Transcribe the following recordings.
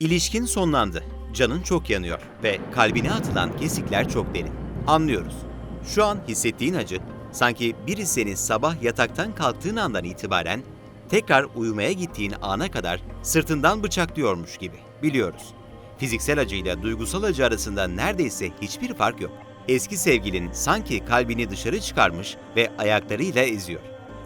İlişkin sonlandı. Canın çok yanıyor ve kalbine atılan kesikler çok derin. Anlıyoruz. Şu an hissettiğin acı sanki biri seni sabah yataktan kalktığın andan itibaren tekrar uyumaya gittiğin ana kadar sırtından bıçaklıyormuş gibi. Biliyoruz. Fiziksel acıyla duygusal acı arasında neredeyse hiçbir fark yok. Eski sevgilin sanki kalbini dışarı çıkarmış ve ayaklarıyla eziyor.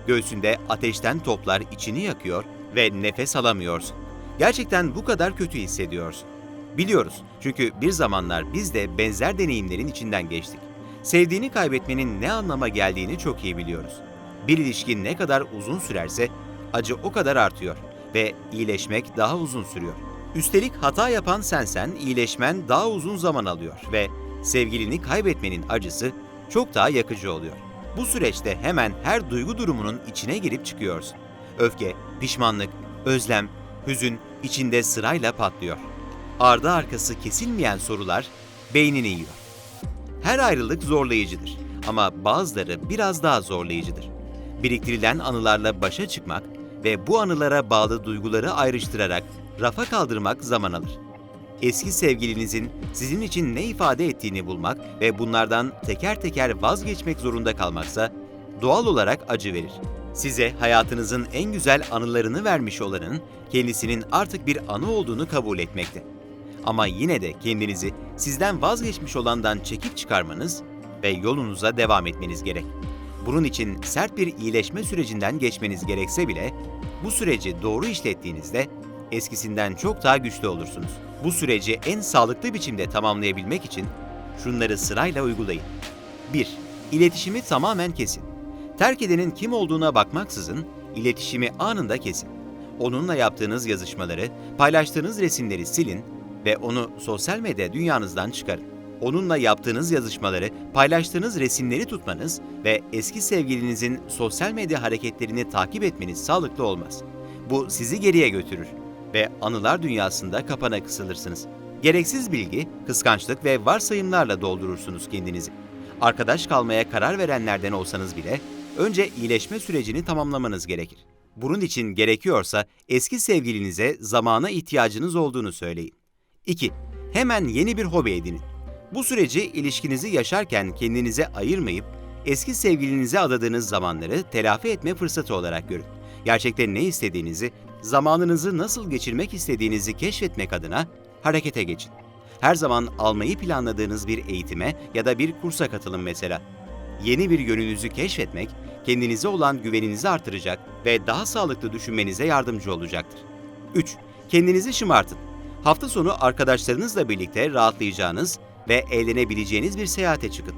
Göğsünde ateşten toplar içini yakıyor ve nefes alamıyorsun. Gerçekten bu kadar kötü hissediyorsun. Biliyoruz çünkü bir zamanlar biz de benzer deneyimlerin içinden geçtik. Sevdiğini kaybetmenin ne anlama geldiğini çok iyi biliyoruz. Bir ilişki ne kadar uzun sürerse acı o kadar artıyor ve iyileşmek daha uzun sürüyor. Üstelik hata yapan sensen iyileşmen daha uzun zaman alıyor ve sevgilini kaybetmenin acısı çok daha yakıcı oluyor. Bu süreçte hemen her duygu durumunun içine girip çıkıyorsun. Öfke, pişmanlık, özlem, hüzün içinde sırayla patlıyor. Ardı arkası kesilmeyen sorular beynini yiyor. Her ayrılık zorlayıcıdır ama bazıları biraz daha zorlayıcıdır. Biriktirilen anılarla başa çıkmak ve bu anılara bağlı duyguları ayrıştırarak rafa kaldırmak zaman alır. Eski sevgilinizin sizin için ne ifade ettiğini bulmak ve bunlardan teker teker vazgeçmek zorunda kalmaksa doğal olarak acı verir. Size hayatınızın en güzel anılarını vermiş olanın kendisinin artık bir anı olduğunu kabul etmekte. Ama yine de kendinizi sizden vazgeçmiş olandan çekip çıkarmanız ve yolunuza devam etmeniz gerek. Bunun için sert bir iyileşme sürecinden geçmeniz gerekse bile bu süreci doğru işlettiğinizde eskisinden çok daha güçlü olursunuz. Bu süreci en sağlıklı biçimde tamamlayabilmek için şunları sırayla uygulayın. 1. İletişimi tamamen kesin. Terk edenin kim olduğuna bakmaksızın iletişimi anında kesin. Onunla yaptığınız yazışmaları, paylaştığınız resimleri silin ve onu sosyal medya dünyanızdan çıkarın. Onunla yaptığınız yazışmaları, paylaştığınız resimleri tutmanız ve eski sevgilinizin sosyal medya hareketlerini takip etmeniz sağlıklı olmaz. Bu sizi geriye götürür ve anılar dünyasında kapana kısılırsınız. Gereksiz bilgi, kıskançlık ve varsayımlarla doldurursunuz kendinizi. Arkadaş kalmaya karar verenlerden olsanız bile önce iyileşme sürecini tamamlamanız gerekir. Bunun için gerekiyorsa eski sevgilinize zamana ihtiyacınız olduğunu söyleyin. 2. Hemen yeni bir hobi edinin. Bu süreci ilişkinizi yaşarken kendinize ayırmayıp eski sevgilinize adadığınız zamanları telafi etme fırsatı olarak görün. Gerçekten ne istediğinizi, zamanınızı nasıl geçirmek istediğinizi keşfetmek adına harekete geçin. Her zaman almayı planladığınız bir eğitime ya da bir kursa katılın mesela. Yeni bir yönünüzü keşfetmek, kendinize olan güveninizi artıracak ve daha sağlıklı düşünmenize yardımcı olacaktır. 3. Kendinizi şımartın. Hafta sonu arkadaşlarınızla birlikte rahatlayacağınız ve eğlenebileceğiniz bir seyahate çıkın.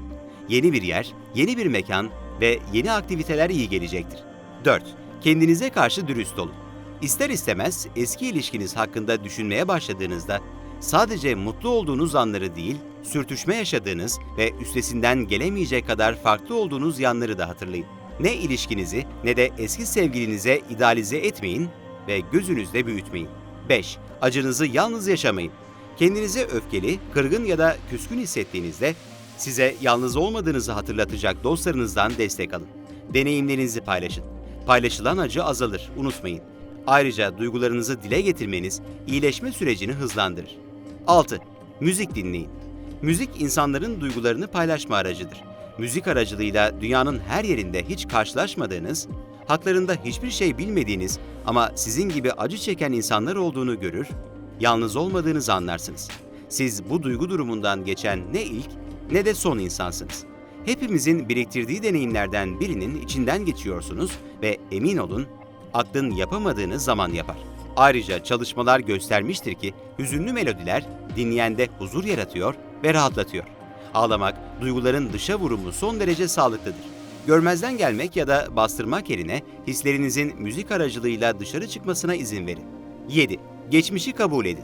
Yeni bir yer, yeni bir mekan ve yeni aktiviteler iyi gelecektir. 4. Kendinize karşı dürüst olun. İster istemez eski ilişkiniz hakkında düşünmeye başladığınızda sadece mutlu olduğunuz anları değil, sürtüşme yaşadığınız ve üstesinden gelemeyecek kadar farklı olduğunuz yanları da hatırlayın. Ne ilişkinizi ne de eski sevgilinize idealize etmeyin ve gözünüzde büyütmeyin. 5. Acınızı yalnız yaşamayın. Kendinizi öfkeli, kırgın ya da küskün hissettiğinizde size yalnız olmadığınızı hatırlatacak dostlarınızdan destek alın. Deneyimlerinizi paylaşın. Paylaşılan acı azalır, unutmayın. Ayrıca duygularınızı dile getirmeniz iyileşme sürecini hızlandırır. 6. Müzik dinleyin. Müzik insanların duygularını paylaşma aracıdır. Müzik aracılığıyla dünyanın her yerinde hiç karşılaşmadığınız, haklarında hiçbir şey bilmediğiniz ama sizin gibi acı çeken insanlar olduğunu görür, yalnız olmadığınızı anlarsınız. Siz bu duygu durumundan geçen ne ilk ne de son insansınız. Hepimizin biriktirdiği deneyimlerden birinin içinden geçiyorsunuz ve emin olun aklın yapamadığını zaman yapar. Ayrıca çalışmalar göstermiştir ki hüzünlü melodiler dinleyende huzur yaratıyor ve rahatlatıyor. Ağlamak, duyguların dışa vurumu son derece sağlıklıdır. Görmezden gelmek ya da bastırmak yerine hislerinizin müzik aracılığıyla dışarı çıkmasına izin verin. 7. Geçmişi kabul edin.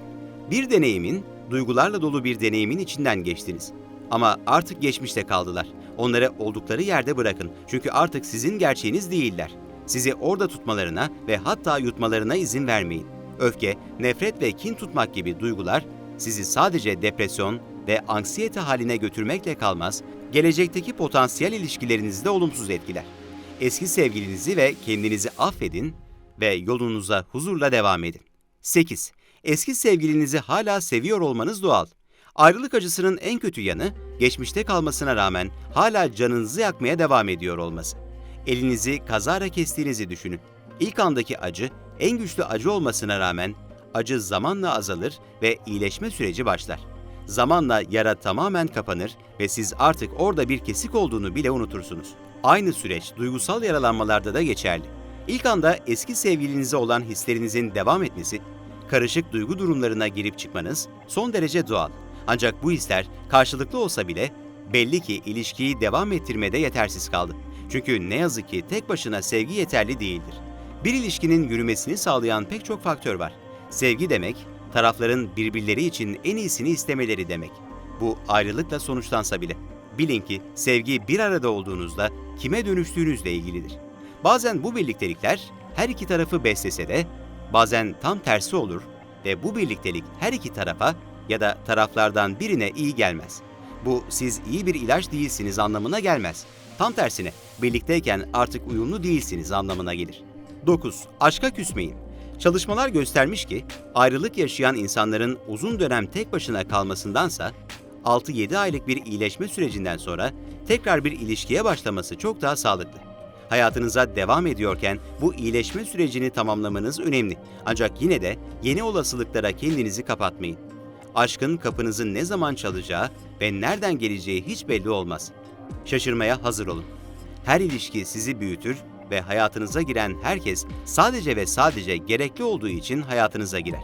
Bir deneyimin, duygularla dolu bir deneyimin içinden geçtiniz. Ama artık geçmişte kaldılar. Onları oldukları yerde bırakın. Çünkü artık sizin gerçeğiniz değiller. Sizi orada tutmalarına ve hatta yutmalarına izin vermeyin. Öfke, nefret ve kin tutmak gibi duygular sizi sadece depresyon ve anksiyete haline götürmekle kalmaz, gelecekteki potansiyel ilişkilerinizi de olumsuz etkiler. Eski sevgilinizi ve kendinizi affedin ve yolunuza huzurla devam edin. 8. Eski sevgilinizi hala seviyor olmanız doğal. Ayrılık acısının en kötü yanı, geçmişte kalmasına rağmen hala canınızı yakmaya devam ediyor olması. Elinizi kazara kestiğinizi düşünün. İlk andaki acı, en güçlü acı olmasına rağmen acı zamanla azalır ve iyileşme süreci başlar. Zamanla yara tamamen kapanır ve siz artık orada bir kesik olduğunu bile unutursunuz. Aynı süreç duygusal yaralanmalarda da geçerli. İlk anda eski sevgilinize olan hislerinizin devam etmesi, karışık duygu durumlarına girip çıkmanız son derece doğal. Ancak bu hisler karşılıklı olsa bile belli ki ilişkiyi devam ettirmede yetersiz kaldı. Çünkü ne yazık ki tek başına sevgi yeterli değildir. Bir ilişkinin yürümesini sağlayan pek çok faktör var. Sevgi demek, tarafların birbirleri için en iyisini istemeleri demek. Bu ayrılıkla sonuçlansa bile. Bilin ki sevgi bir arada olduğunuzda kime dönüştüğünüzle ilgilidir. Bazen bu birliktelikler her iki tarafı beslese de bazen tam tersi olur ve bu birliktelik her iki tarafa ya da taraflardan birine iyi gelmez. Bu siz iyi bir ilaç değilsiniz anlamına gelmez. Tam tersine birlikteyken artık uyumlu değilsiniz anlamına gelir. 9. Aşka küsmeyin. Çalışmalar göstermiş ki ayrılık yaşayan insanların uzun dönem tek başına kalmasındansa 6-7 aylık bir iyileşme sürecinden sonra tekrar bir ilişkiye başlaması çok daha sağlıklı. Hayatınıza devam ediyorken bu iyileşme sürecini tamamlamanız önemli. Ancak yine de yeni olasılıklara kendinizi kapatmayın. Aşkın kapınızın ne zaman çalacağı ve nereden geleceği hiç belli olmaz. Şaşırmaya hazır olun. Her ilişki sizi büyütür ve hayatınıza giren herkes sadece ve sadece gerekli olduğu için hayatınıza girer.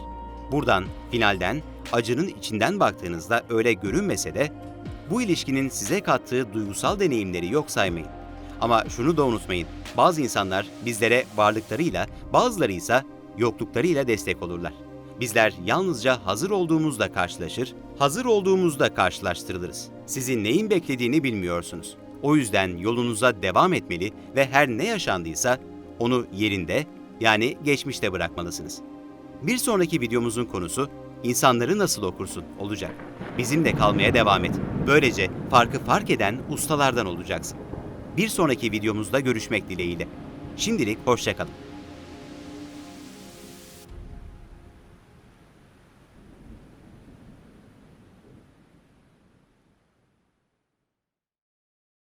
Buradan, finalden, acının içinden baktığınızda öyle görünmese de bu ilişkinin size kattığı duygusal deneyimleri yok saymayın. Ama şunu da unutmayın. Bazı insanlar bizlere varlıklarıyla, bazıları ise yokluklarıyla destek olurlar. Bizler yalnızca hazır olduğumuzda karşılaşır, hazır olduğumuzda karşılaştırılırız. Sizin neyin beklediğini bilmiyorsunuz. O yüzden yolunuza devam etmeli ve her ne yaşandıysa onu yerinde yani geçmişte bırakmalısınız. Bir sonraki videomuzun konusu insanları nasıl okursun olacak. Bizimle kalmaya devam et. Böylece farkı fark eden ustalardan olacaksın. Bir sonraki videomuzda görüşmek dileğiyle. Şimdilik hoşçakalın.